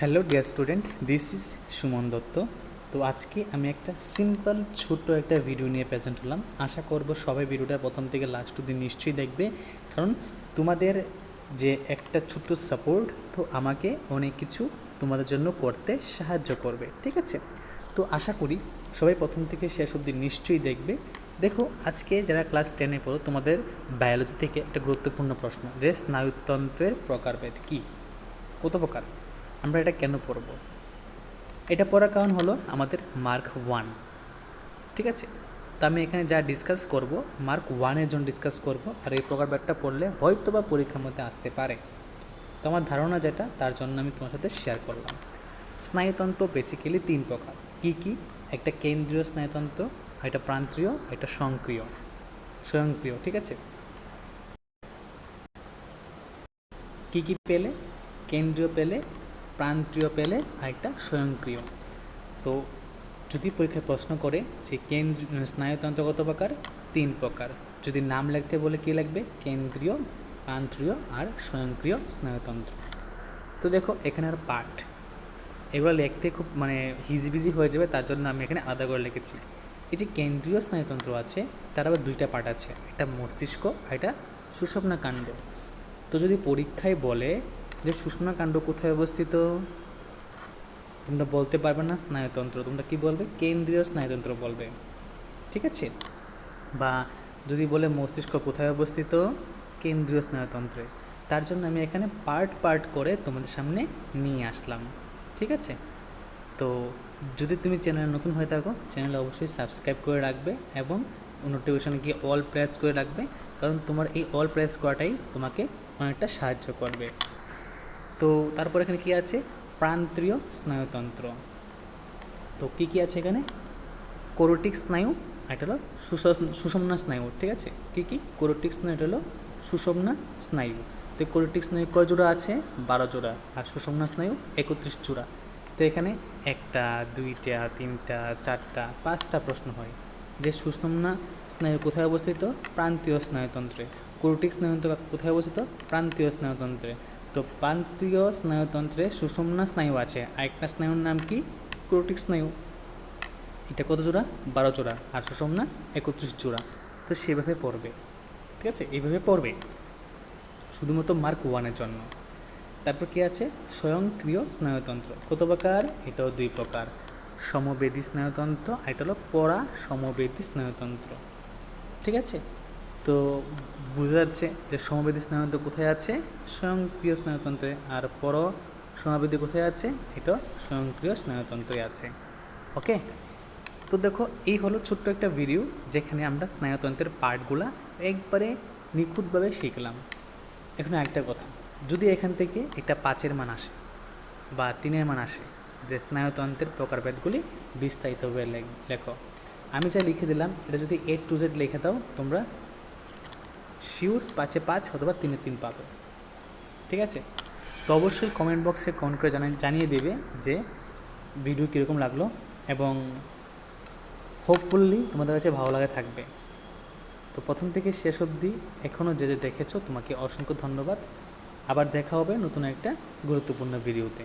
Hello dear student this is Suman Dutta তো আজকে আমি একটা সিম্পল ছোট্ট একটা ভিডিও নিয়ে প্রেজেন্ট হলাম। আশা করব সবাই ভিডিওটা প্রথম থেকে লাস্ট অব্দি নিশ্চয়ই দেখবে। কারণ তোমাদের যে একটা ছোট্ট সাপোর্ট তো আমাকে অনেক কিছু তোমাদের জন্য করতে সাহায্য করবে। ঠিক আছে? তো আশা করি সবাই প্রথম থেকে শেষ অবধি নিশ্চয়ই দেখবে। দেখো, আজকে যারা ক্লাস টেনে পড়ো, তোমাদের বায়োলজি থেকে একটা গুরুত্বপূর্ণ প্রশ্ন, যে স্নায়ুতন্ত্রের প্রকারভেদ কী? কত প্রকার? আমরা এটা কেন পড়ব? এটা পড়ার কারণ হলো আমাদের মার্ক ওয়ান ঠিক আছে? তো আমি এখানে যা ডিসকাস করব মার্ক ওয়ানের জন্য ডিসকাস করব, আর এই প্রকারভেদটা পড়লে হয়তো বা পরীক্ষার মধ্যে আসতে পারে। তো আমার ধারণা যেটা, তার জন্য আমি তোমার সাথে শেয়ার করলাম। স্নায়ুতন্ত্র বেসিক্যালি তিন প্রকার। কী কী? একটা কেন্দ্রীয় স্নায়ুতন্ত্র, একটা প্রান্তীয়, একটা স্বয়ংক্রিয়। স্বয়ংক্রিয়, ঠিক আছে? কী কী পেলে? কেন্দ্রীয় পেলে প্রান্তীয় পেলে আর একটা স্বয়ংক্রিয়। তো যদি পরীক্ষায় প্রশ্ন করে যে কেন্দ্র স্নায়ুতন্ত্র কত প্রকার, তিন প্রকার। যদি নাম লিখতে বলে কী লাগবে কেন্দ্রীয় প্রান্তীয় আর স্বয়ংক্রিয় স্নায়ুতন্ত্র। তো দেখো, এখানে আর পার্ট এগুলো লিখতে খুব মানে হিজিবিজি হয়ে যাবে, তার জন্য আমি এখানে আলাদা করে লিখেছি। এই যে কেন্দ্রীয় স্নায়ুতন্ত্র আছে, তার আবার দুইটা পার্ট আছে। একটা মস্তিষ্ক আর একটা সুষুম্না কাণ্ড। তো যদি পরীক্ষায় বলে যে সুষুম্না কাণ্ড কোথায় অবস্থিত? তোমরা বলতে পারবে না, স্নায়ুতন্ত্র। তোমরা কি বলবে? কেন্দ্রীয় স্নায়ুতন্ত্র বলবে। ঠিক আছে? বা যদি বলে মস্তিষ্ক কোথায় অবস্থিত? কেন্দ্রীয় স্নায়ুতন্ত্রে। তার জন্য আমি এখানে পার্ট পার্ট করে তোমাদের সামনে নিয়ে আসলাম। ঠিক আছে? তো যদি তুমি চ্যানেলে নতুন হয়ে থাকো চ্যানেলে অবশ্যই সাবস্ক্রাইব করে রাখবে এবং নোটিফিকেশনে গিয়ে অল প্রেস করে রাখবে, কারণ তোমার এই অল প্রেস করাটাই তোমাকে অনেকটা সাহায্য করবে। তো তারপর এখানে কি আছে? প্রান্তীয় স্নায়ুতন্ত্র। তো কী কী আছে এখানে? কোরোটিক স্নায়ু এটা হলো সুষ- সুষুম্না স্নায়ু, ঠিক আছে? কী কী? কোরোটিক স্নায়ু, এটা হলো সুষুম্না স্নায়ু। তো কোরোটিক স্নায়ু কয় জোড়া আছে? বারো জোড়া। আর সুষুম্না স্নায়ু একত্রিশ জোড়া। তো এখানে একটা, দুইটা, তিনটা, চারটা, পাঁচটা প্রশ্ন হয়। যে সুষুম্না স্নায়ু কোথায় অবস্থিত? প্রান্তীয় স্নায়ুতন্ত্রে। কোরোটিক স্নায়ুতন্ত্র কোথায় অবস্থিত? প্রান্তীয় স্নায়ুতন্ত্রে। তো প্রান্তীয় স্নায়ুতন্ত্রে সুষুম্না স্নায়ু আছে। আর একটা স্নায়ুর নাম কি? ক্রোটিক স্নায়ু। এটা কত জোড়া? বারো জোড়া। আর সুষুম্না একত্রিশ জোড়া। তো সেভাবে পড়বে। ঠিক আছে? এইভাবে পড়বে। শুধুমাত্র মার্ক ওয়ানের জন্য। তারপর কি আছে? স্বয়ংক্রিয় স্নায়ুতন্ত্র। কত প্রকার? এটাও দুই প্রকার। সমবেদী স্নায়ুতন্ত্র আর এটা হলো পরা সমবেদী স্নায়ুতন্ত্র। ঠিক আছে? তো বোঝা যাচ্ছে যে সমবেদী স্নায়ুতন্ত্র কোথায় আছে? স্বয়ংক্রিয় স্নায়ুতন্ত্রে। আর পর সমাবেদী কোথায় আছে? এটা স্বয়ংক্রিয় স্নায়ুতন্ত্রে আছে। ওকে? তো দেখো, এই হলো ছোট্ট একটা ভিডিও যেখানে আমরা স্নায়ুতন্ত্রের পার্টগুলা একবারে নিখুঁতভাবে শিখলাম। এখন একটা কথা, যদি এখান থেকে একটা পাঁচের মান আসে বা তিনের মান আসে, যে স্নায়ুতন্ত্রের প্রকারভেদগুলি বিস্তারিতভাবে লেখ- আমি যা লিখে দিলাম, এটা যদি এ টু জেড লিখে দাও, তোমরা শিওর পাঁচে পাঁচ অথবা তিনে তিন পাবে। ঠিক আছে? তো অবশ্যই কমেন্ট বক্সে কমেন্ট করে জানা জানিয়ে দেবে যে ভিডিও কীরকম লাগল এবং হোপফুলি তোমাদের কাছে ভালো লাগে থাকবে। তো প্রথম থেকে শেষ অবধি এখনও যে যে দেখেছ, তোমাকে অসংখ্য ধন্যবাদ। আবার দেখা হবে নতুন একটা গুরুত্বপূর্ণ ভিডিওতে